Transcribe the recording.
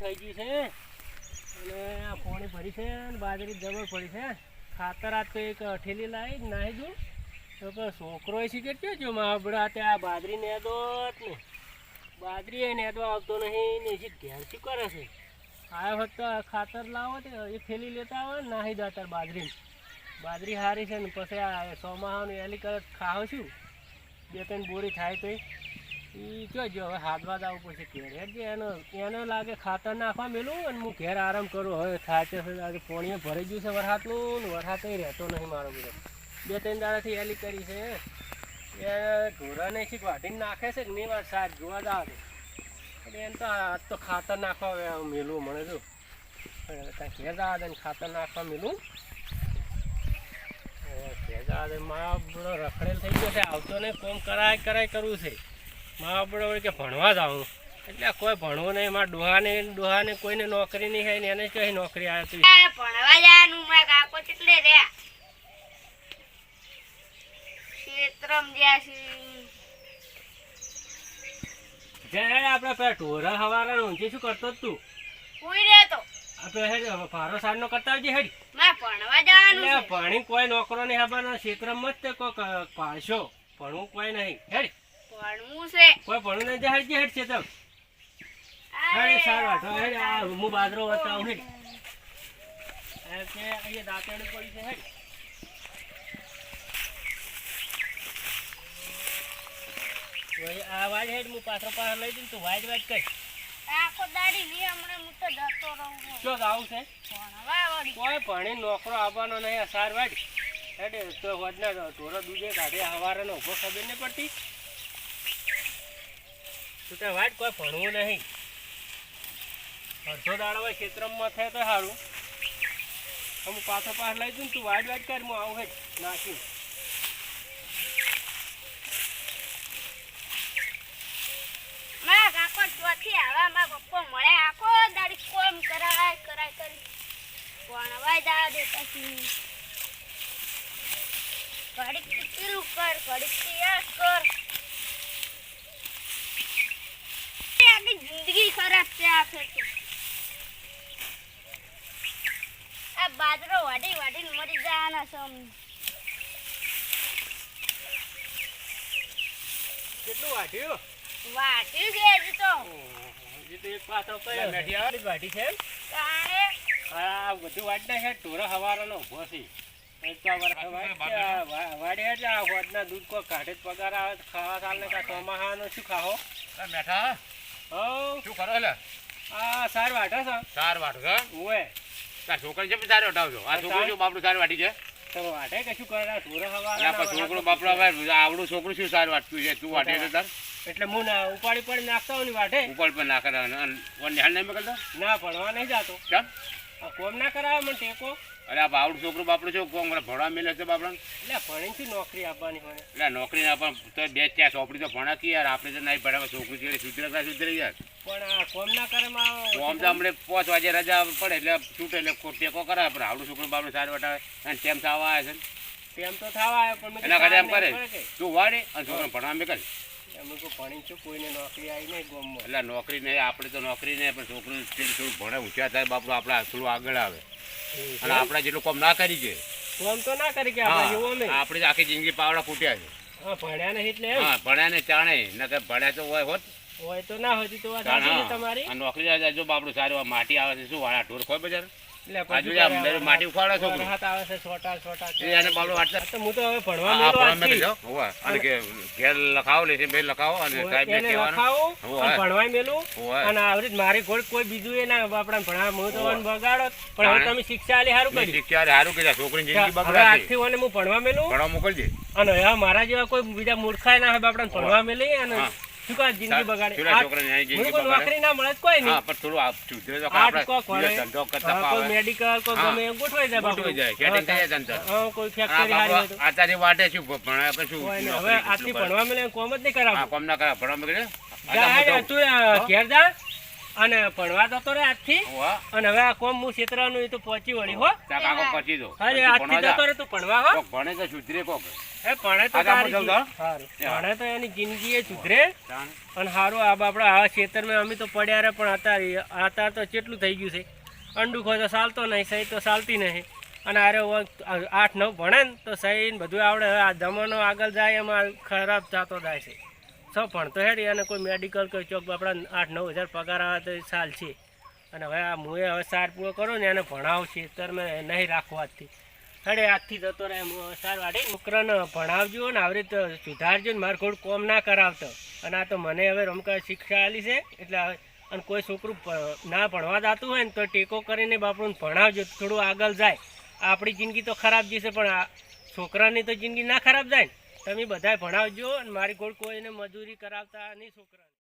થઈ ગઈ છે. અને આ પાણી ભરી છે અને બાજરી જબર પડી છે. ખાતર આ તો એક અઠેલી લાવી નાહી દઉં. તો પેલો છોકરો છે જો મારા તે આ બાજરી નેદો જ ને બાજરી એ નેદવા આવતો નહીં ને હજી ઘેર શું કરે છે? આ વખત ખાતર લાવો તે, એ થેલી લેતા આવે નાહી દો અત્યારે બાજરી બાજરી સારી છે ને પછી આ ચોમાસાનું એલી કરે ખાવ છું. બે ત્રણ બોરી થાય તો એ જોજો હવે હાથવા જ આવવું પડશે ઘેર. એટલે એનો એનો લાગે ખાતર નાખવા મેલું અને હું ઘેર આરામ કરું. હવે છે આજે પોણીએ ભરાઈ ગયું છે વરસાદનું. ને વરસાદ રહેતો નહીં મારો બે ત્રણ દાડાથી એલી કરી છે. એ ઢોરાને શીખ વાટીને નાખે છે નહીં વાત સાર જોવા જાવ એટલે એમ તો આજ તો ખાતર નાખવા મેલું મને જો. ત્યાં ઘેર જવા ને ખાતર નાખવા મેલું. ઘેર જવા મારા રખડેલ થઈ ગયો છે. આવતો ને કોમ કરાય કરાય કરવું છે. બધો કે ભણવા જાઉં. એટલે કોઈ ભણવું નહીં મારા ડોહાને ડોહાને કોઈને નોકરી નહીં હોય ને એને કઈ નોકરી આવે તું ભણવા જવાનું મારા કાકો કેટલે રહ્યા? ક્ષેત્રમ જ્યાં જયારે આપણે પેલા ઢોરા હવારા ઊંચી શું કરતો તું? કોઈ રહેતો. હેડ ફારો સારનો કરતા આવજે હેડ. મારે ભણવા જવાનું એટલે છે. ભણી કોઈ નોકરો નહીં હબાનો ક્ષેત્રમાં જ તે કોક પાડશો ભણવું કોઈ નહીં. હેડ. ભણવું છે. કોઈ ભણવું નહીં જાય હેડ હેડ ક્ષેત્ર અરે, હેડ સારું હેડ આ હું બાદરો વતાવું હેડ. આ કે અહીંયા પડી છે હેડ. વળી આ વાજ હેડ હું પાછો પાછળ લઈ દઉં તું વાજ વાજ કર. આખો દાડી ની હમણાં હું તો જતો રહું છું. શું આવું છે? ભણવા વળી. કોઈ ભણી નોકરો આવવાનો નહીં આ સાર હેડે તો વધના ઢોરો દૂધે કાઢે હવારનો ઊભો ખબર નહીં પડતી. તું વાટ કોઈ ભણવું નહીં. અડધો દાડો હોય ખેતરમાં થાય તો સારું. અમુક પાછો પાછ લઈ દઉં તું વાટ વાટ કર, હું આવું હેડ નાખી મારા કર ચોથી આવા મારા પપ્પા મળે આખો દાડી કોમ કરાય કરાય કરી ભણવા જા દેતા છીએ ઘડીક પેલું કર ઘડીક તૈયાર કર એ આખી જિંદગી ખરાબ છે આખે તો આ બાજરો વાડી વાઢીને મરી જવાના છે અમને. કેટલું વાટ્યું વાટ્યું છે હજી તો. એક પાછો છે? આ બધું છે ઢોરો હવારનો છે. વાડ- એટલે આ વાડના દૂધ કોઈ કાઢે પગાર આવે ખાવા ખાવા ચાલે કાં ચોમાહાનો શું ખાવો? મેઠા. હઉ, શું કરો એટલે આ સાર વાઢા છે. ચાર વાટો છે? ઓએ તાર છોકરી છે તારે વટાવજો. આ છોકરું શું બાપડું સાર વાટી છે? તો વાટે કશું કરે હવારના પછી છોકરું હવે આવડું છોકરું શું સાર વાટતું છે? તું વાટે તાર? એટલે હું ના ઉપાડી પડી નાખતા હોય વાટે. વાઢે પણ નાખતા ના કરે નિહાળ નહીં મોકલતો ના ભણવા નહીં જાતો. આ કોમ ના કરાવે મને ટેકો? અરે આ આવડું છોકરું બાપડું છો કોમ? કરે ભણવા મેલે છે બાપડા? એટલે ભણીને શું નોકરી આપવાની મને એટલે નોકરી ના પણ તો બે ત્યાં ચોપડી તો ભણાતી યાર. આપણે તો નહીં ભણાવે. છોકરી છે સુધરે સુધરે યાર પણ આ કોમ ના કરે કોમ તો હમણાં પાંચ વાગે રજા પડે એટલે છૂટે એટલે ટેકો કરાવે. પણ આવડું છોકરું બાપડું સારું વટાવે. અને તેમ થવા આવે છે. તેમ તો થવા આવે પણ એના કીધું એમ કરે. તું વાડે અને છોકરો ભણવા મેં કરે કે અમે કોઈ ભણીને શું કોઈને નોકરી આવી નહીં ગોમમાં. એટલે નોકરી નહીં આપણે તો નોકરી નહીં પણ છોકરું થોડું ભણે હોશિયાર થાય બાપડું આપણે થોડું આગળ આવે. અને આપણે જેટલું કામ ના કરી છે. કામ તો ના કરી કે આપણે જેવું અમે આપણે આખી જિંદગી પાવડા ફૂટ્યા છે. હા ભણ્યા નહીં એટલે હા ભણ્યા ને ચાણે નકર ભણ્યા તો હોય હોત. હોય તો ના હોય છે. તમારી. નોકરી જો બાપડું સારું માટી આવે છે શું વાળા ઢોર ખોય બજાર? એટલે આ જોજે આ અંદર માટી ઉખાડે છોકરું. વરસાદ આવે છે છોટા છોટા એને બાપડું વાટતા તો હું તો હવે ભણવા મેલો ભણવા મેં આજથી. કીધું, હોવે. અને કે ઘેર લખાવો લે છે બે લખાવો અને સાહેબ એને કહેવાનું. અને ભણવાય મેલું. અને આવી રીતે મારી ગોળ કોઈ બીજું એ ના આપણા ભણવા હું તો. બગાડો પણ હવે તમે શિક્ષા શીખ્યા હારું કીધા છોકરીની જિંદગી હવે બગડાતી આજથી હું ભણવા મેલું. ભણવા મોકલજે. અને હવે મારા જેવા કોઈ બીજા મૂર્ખાય ના હોય આપણા ભણવા મેલી અને. શું કહે જિંદગી બગાડે છોકરાને જિંદગી બગાડે નોકરી ના મળે કોઈ નહીં હા પણ થોડું આ સુધરે તો આપણે કોક વળે. બીજો ધંધો કરતા હા, મેડિકલ કોઈ ગમે ગોઠવાઈ જાય ગોઠવાઈ જાય, બાપડું. setting ધંધો. હા, કોઈ આ ફેક્ટરી હારી તો. બાપુ વાટે શું ભણે આપણે હવે કરે? ભણવા મેલે કોમ જ નહીં હા કોમ ના કરા ભણવા જા, તું ઘેર જા અને ભણવા જતો રે આજથી. અને હવે આ કોમ હું ક્ષેત્રનું એ તો પહોંચી વળી હો. કાકો પહોંચી દો. અરે આજથી જતો રે તું ભણવા હો. ભણે તો સુધરે કોક. એ ભણે તો આ. ભણે તો એની જિંદગી એ સુધરે. અને સારું આ બાપડા આવા ખેતરમાં અમે તો પડ્યા રે પણ અત્યારે અત્યારે તો કેટલું થઈ ગયું છે? અંડુખો તો ચાલતો નહીં સહી તો ચાલતી નહીં. અને અરે આઠ નવ ભણે ને તો સહી ને બધું આવડે. હવે આ જમાનો આગળ જાય એમાં ખરાબ થતો જાય છે. સૌ ભણતો હેડી અને કોઈ મેડિકલ કોઈ ચોક આપણા આઠ નવ હજાર પગાર આવે તો સાલ છે. અને હવે આ મુએ હવે સાર પૂરો કરો ને એને ભણાવશે અત્યારે મેં નહીં રાખવા આજથી અરે આજથી જતો રહે સાર વાડી છોકરાને ભણાવજો ને આવી રીતે સુધારજો ને મારે થોડું કોમ ના કરાવતો. અને આ તો મને હવે રમકા શિક્ષા આલી છે, એટલે હવે અને કોઈ છોકરું ના ભણવા જતું હોય ને તો ટેકો કરીને બાપડું ભણાવજો, થોડું આગળ જાય. આપણી જિંદગી તો ખરાબ જશે, પણ આ છોકરાની તો જિંદગી ના ખરાબ જાય ને. તમે બધાય ભણાવજો અને મારી ગોળ કોઈને મજૂરી કરાવતા નહીં છોકરા